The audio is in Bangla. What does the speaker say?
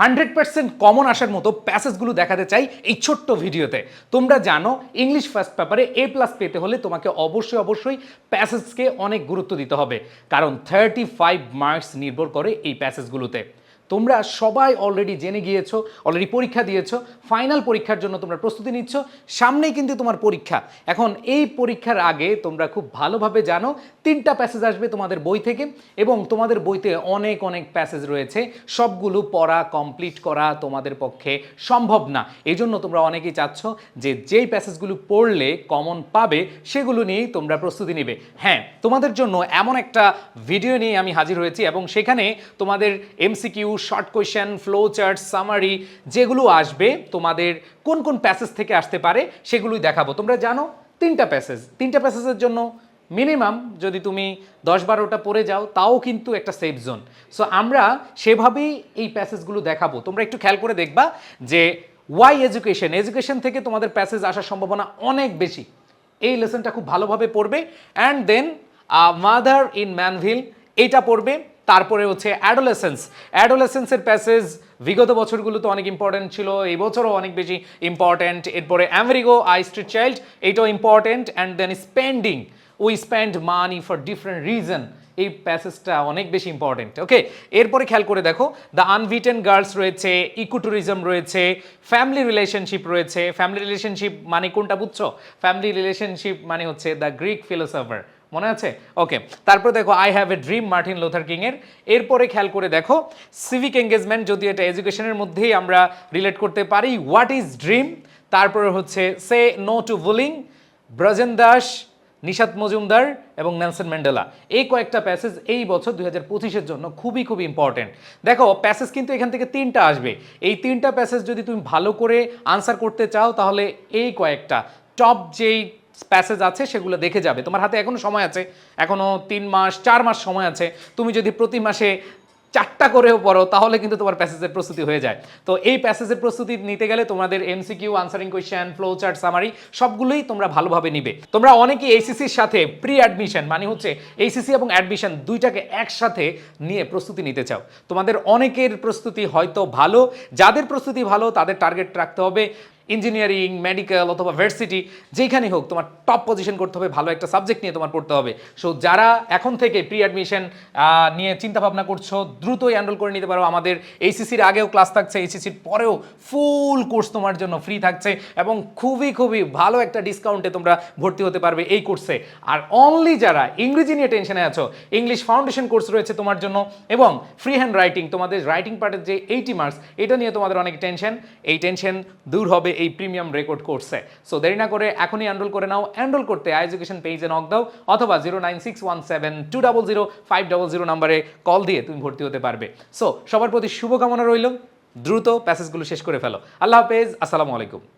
হান্ড্রেড পার্সেন্ট কমন আসার মতো প্যাসেজগুলো দেখাতে চাই এই ছোট্ট ভিডিওতে। তোমরা জানো ইংলিশ ফার্স্ট পেপারে এ প্লাস পেতে হলে তোমাকে অবশ্যই অবশ্যই প্যাসেজকে অনেক গুরুত্ব দিতে হবে। কারণ থার্টি ফাইভ মার্কস নির্ভর করে এই প্যাসেজগুলোতে। তোমরা সবাই অলরেডি জেনে গিয়েছো অলরেডি পরীক্ষা দিয়েছ ফাইনাল পরীক্ষার জন্য তোমরা প্রস্তুতি নিচ্ছ, সামনেই কিন্তু তোমার পরীক্ষা। এখন এই পরীক্ষার আগে তোমরা খুব ভালোভাবে জানো, তিনটা প্যাসেজ আসবে তোমাদের বই থেকে এবং তোমাদের বইতে অনেক অনেক প্যাসেজ রয়েছে। সবগুলো পড়া কমপ্লিট করা তোমাদের পক্ষে সম্ভব না। এই জন্য তোমরা অনেকেই চাচ্ছ যে যেই প্যাসেজগুলো পড়লে কমন পাবে, সেগুলো নিয়েই তোমরা প্রস্তুতি নেবে। হ্যাঁ তোমাদের জন্য এমন একটা ভিডিও নিয়ে আমি হাজির হয়েছি এবং সেখানে তোমাদের MCQ short question flow chart summary যেগুলো আসবে, তোমাদের কোন কোন প্যাসেজ থেকে আসতে পারে, সেগুলোই দেখাবো। তোমরা জানো, তিনটা প্যাসেজ তিনটা প্যাসেজের জন্য মিনিমাম যদি তুমি দশ বারোটা পড়ে যাও, তাও কিন্তু একটা সেফ জোন সো আমরা সেভাবেই এই প্যাসেজগুলো দেখাবো। তোমরা একটু খেয়াল করে দেখবা যে ওয়াই এডুকেশন এডুকেশন থেকে তোমাদের প্যাসেজ আসার সম্ভাবনা অনেক বেশি। এই লেসনটা খুব ভালোভাবে পড়বে। And then mother in Mannville এটা পড়বে। তারপরে হচ্ছে অ্যাডোলেসেন্স অ্যাডোলেসেন্সের প্যাসেজ বিগত বছরগুলোতে অনেক ইম্পর্টেন্ট ছিল, এই বছরও অনেক বেশি ইম্পর্টেন্ট এরপরে অ্যামেরিগো আই স্ট্রিট চাইল্ড এটাও important and then spending we spend money for different reason এই প্যাসেজটা অনেক বেশি ইম্পর্টেন্ট ওকে এরপরে খেয়াল করে দেখো দ্য আনভিটেন গার্লস রয়েছে ইকোট্যুরিজম রয়েছে ফ্যামিলি রিলেশনশিপ রয়েছে। ফ্যামিলি রিলেশনশিপ মানে কোনটা বুঝছ? ফ্যামিলি রিলেশনশিপ মানে হচ্ছে দ্য গ্রিক ফিলোসফার মনে আছে? ওকে তারপর দেখো I have a dream Martin Luther King এর। এরপরে খেয়াল করে দেখো সিভিক এঙ্গেজমেন্ট যদি এটা এডুকেশনের মধ্যেই আমরা রিলেট করতে পারি হোয়াট ইজ ড্রিম তারপরে হচ্ছে সে no to bullying Brojen Das, Nishat Majumdar এবং নেলসন ম্যান্ডেলা। এই কয়েকটা প্যাসেজ এই বছর দুই হাজার পঁচিশের জন্য খুবই খুবই ইম্পর্টেন্ট দেখো প্যাসেজ কিন্তু এখান থেকে তিনটা আসবে। এই তিনটা প্যাসেজ যদি তুমি ভালো করে আনসার করতে চাও, তাহলে এই কয়েকটা টপ যেই প্যাসেজ আছে, সেগুলো দেখে যাবে। তোমার হাতে এখনও সময় আছে, এখনও তিন মাস, চার মাস সময় আছে। তুমি যদি প্রতি মাসে চারটা করেও পড়ো, তাহলে কিন্তু তোমার প্যাসেজের প্রস্তুতি হয়ে যায়। তো এই প্যাসেজের প্রস্তুতি নিতে গেলে তোমাদের MCQ answering question flow chart summary সবগুলোই তোমরা ভালোভাবে নিবে। তোমরা অনেকেই এইসিসির সাথে প্রি অ্যাডমিশন মানে হচ্ছে এইসিসি এবং অ্যাডমিশন দুইটাকে একসাথে নিয়ে প্রস্তুতি নিতে চাও। তোমাদের অনেকের প্রস্তুতি হয়তো ভালো, যাদের প্রস্তুতি ভালো, তাদের টার্গেট রাখতে হবে। ইঞ্জিনিয়ারিং মেডিকেল অথবা ভার্সিটি যেখানেই হোক তোমার টপ পজিশন করতে হবে, ভালো একটা সাবজেক্ট নিয়ে তোমার পড়তে হবে। সো যারা এখন থেকে প্রি অ্যাডমিশন নিয়ে চিন্তা ভাবনা করছ, দ্রুতই এনরোল করে নিতে পারো। আমাদের এইসিসির আগেও ক্লাস থাকছে এইসিসির পরেও ফুল কোর্স তোমার জন্য ফ্রি থাকছে এবং খুবই খুবই ভালো একটা ডিসকাউন্টে তোমরা ভর্তি হতে পারবে এই কোর্সে আর অনলি যারা ইংরেজি নিয়ে টেনশনে আছো ইংলিশ ফাউন্ডেশন কোর্স রয়েছে তোমার জন্য এবং ফ্রি হ্যান্ড রাইটিং তোমাদের রাইটিং পার্টের যে এইটি মার্কস এটা নিয়ে তোমাদের অনেক টেনশন এই টেনশন দূর হবে এই প্রিমিয়াম রেকর্ড কোর্সে সো দেরি না করে এখনই এনরোল করে নাও। এনরোল করতে আই এডুকেশন পেজে নক দাও, অথবা zero nine six one seven two double zero five double zero নাম্বারে কল দিয়ে তুমি ভর্তি হতে পারবে। সো সবার প্রতি শুভকামনা রইল। দ্রুত প্যাসেজগুলো শেষ করে ফেলো। আল্লাহ হাফেজ, আসসালামু আলাইকুম।